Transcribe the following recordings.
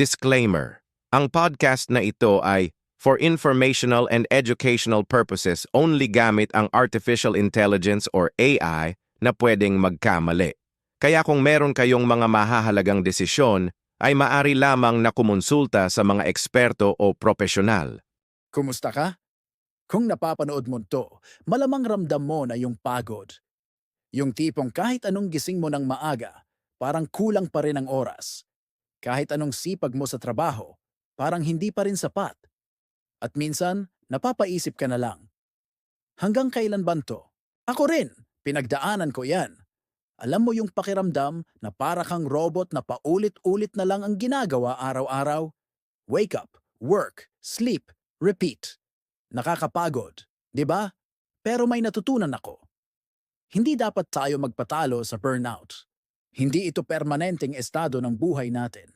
Disclaimer. Ang podcast na ito ay for informational and educational purposes only gamit ang artificial intelligence or AI na pwedeng magkamali. Kaya kung meron kayong mga mahahalagang desisyon, ay maari lamang na kumonsulta sa mga eksperto o profesional. Kumusta ka? Kung napapanood mo to, malamang ramdam mo na yung pagod. Yung tipong kahit anong gising mo ng maaga, parang kulang pa rin ang oras. Kahit anong sipag mo sa trabaho, parang hindi pa rin sapat. At minsan, napapaisip ka na lang. Hanggang kailan ba to? Ako rin, pinagdaanan ko yan. Alam mo yung pakiramdam na para kang robot na paulit-ulit na lang ang ginagawa araw-araw? Wake up, work, sleep, repeat. Nakakapagod, di ba? Pero may natutunan ako. Hindi dapat tayo magpatalo sa burnout. Hindi ito permanenteng estado ng buhay natin.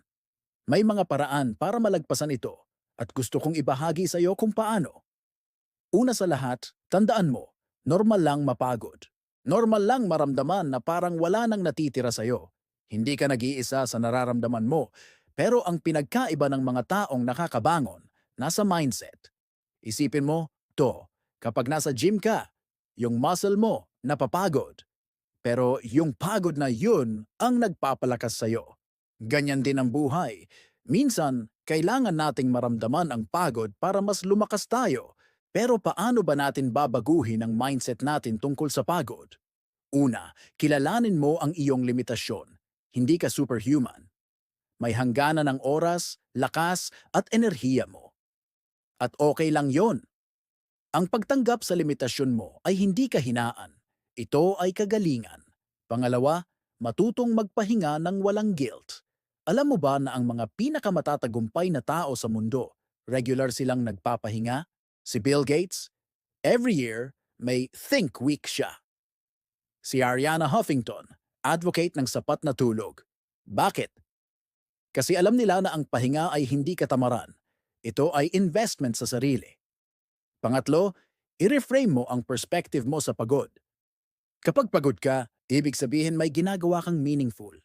May mga paraan para malagpasan ito at gusto kong ibahagi sa iyo kung paano. Una sa lahat, tandaan mo, normal lang mapagod. Normal lang maramdaman na parang wala nang natitira sa iyo. Hindi ka nag-iisa sa nararamdaman mo, pero ang pinagkaiba ng mga taong nakakabangon, nasa mindset. Isipin mo, to, kapag nasa gym ka, yung muscle mo napapagod. Pero yung pagod na yun ang nagpapalakas sa'yo. Ganyan din ang buhay. Minsan, kailangan nating maramdaman ang pagod para mas lumakas tayo. Pero paano ba natin babaguhin ang mindset natin tungkol sa pagod? Una, kilalanin mo ang iyong limitasyon. Hindi ka superhuman. May hangganan ng oras, lakas, at enerhiya mo. At okay lang yon. Ang pagtanggap sa limitasyon mo ay hindi kahinaan. Ito ay kagalingan. Pangalawa, matutong magpahinga ng walang guilt. Alam mo ba na ang mga pinakamatatagumpay na tao sa mundo, regular silang nagpapahinga? Si Bill Gates, every year, may Think Week siya. Si Ariana Huffington, advocate ng sapat na tulog. Bakit? Kasi alam nila na ang pahinga ay hindi katamaran. Ito ay investment sa sarili. Pangatlo, i-reframe mo ang perspective mo sa pagod. Kapag pagod ka, ibig sabihin may ginagawa kang meaningful.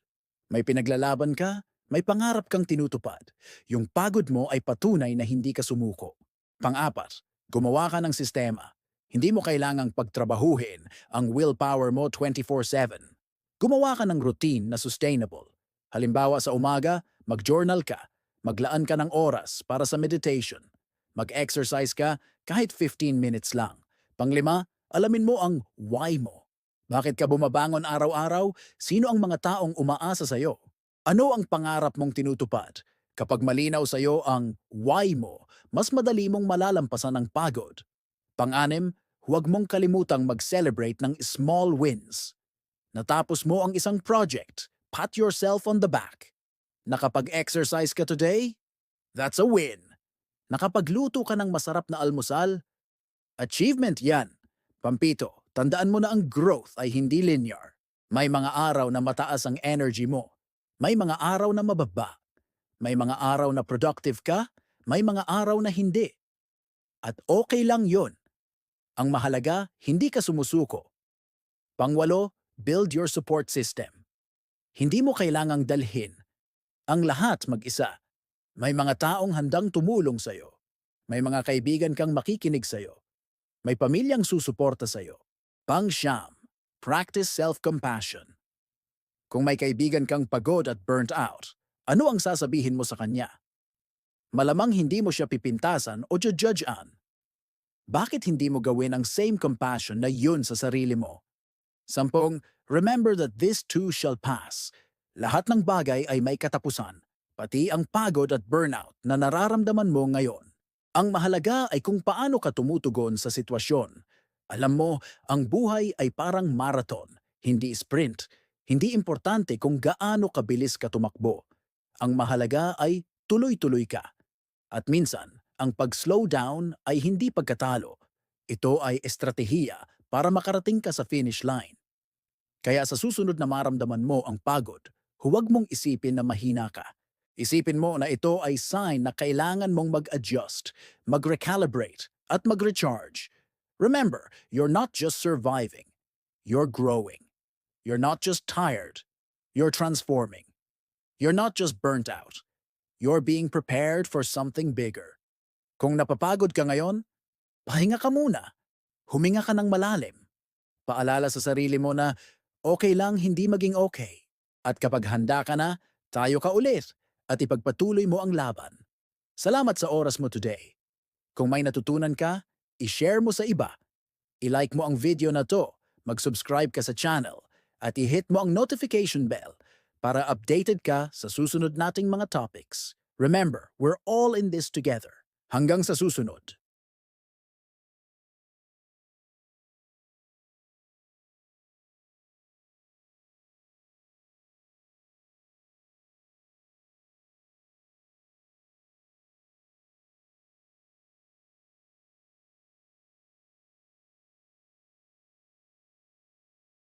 May pinaglalaban ka, may pangarap kang tinutupad. Yung pagod mo ay patunay na hindi ka sumuko. Pang-apat, gumawa ka ng sistema. Hindi mo kailangang pagtrabahuhin ang willpower mo 24-7. Gumawa ka ng routine na sustainable. Halimbawa sa umaga, mag-journal ka. Maglaan ka ng oras para sa meditation. Mag-exercise ka kahit 15 minutes lang. Panglima, alamin mo ang why mo. Bakit ka bumabangon araw-araw? Sino ang mga taong umaasa sa iyo? Ano ang pangarap mong tinutupad? Kapag malinaw sa iyo ang why mo, mas madali mong malalampasan ang pagod. Pang-anim, huwag mong kalimutang mag-celebrate ng small wins. Natapos mo ang isang project, pat yourself on the back. Nakapag-exercise ka today? That's a win. Nakapagluto ka ng masarap na almusal? Achievement yan. Pampito, tandaan mo na ang growth ay hindi linear. May mga araw na mataas ang energy mo. May mga araw na mababa. May mga araw na productive ka. May mga araw na hindi. At okay lang yon. Ang mahalaga, hindi ka sumusuko. Pangwalo, build your support system. Hindi mo kailangang dalhin. Ang lahat mag-isa. May mga taong handang tumulong sa'yo. May mga kaibigan kang makikinig sa'yo. May pamilyang susuporta sa'yo. Pang-siyam, practice self-compassion. Kung may kaibigan kang pagod at burnt out, ano ang sasabihin mo sa kanya? Malamang hindi mo siya pipintasan o judgean. Bakit hindi mo gawin ang same compassion na yun sa sarili mo? Sampung, remember that this too shall pass. Lahat ng bagay ay may katapusan, pati ang pagod at burnout na nararamdaman mo ngayon. Ang mahalaga ay kung paano ka tumutugon sa sitwasyon alam mo, ang buhay ay parang marathon, hindi sprint. Hindi importante kung gaano kabilis ka tumakbo. Ang mahalaga ay tuloy-tuloy ka. At minsan, ang pag-slow down ay hindi pagkatalo. Ito ay estratehiya para makarating ka sa finish line. Kaya sa susunod na maramdaman mo ang pagod, huwag mong isipin na mahina ka. Isipin mo na ito ay sign na kailangan mong mag-adjust, mag-recalibrate, at mag-recharge. Remember, you're not just surviving, you're growing. You're not just tired, you're transforming. You're not just burnt out, you're being prepared for something bigger. Kung napapagod ka ngayon, pahinga ka muna. Huminga ka ng malalim. Paalala sa sarili mo na okay lang hindi maging okay. At kapag handa ka na, tayo ka ulit at ipagpatuloy mo ang laban. Salamat sa oras mo today. Kung may natutunan ka, i-share mo sa iba. I-like mo ang video na to, mag-subscribe ka sa channel, at i-hit mo ang notification bell para updated ka sa susunod nating mga topics. Remember, we're all in this together. Hanggang sa susunod.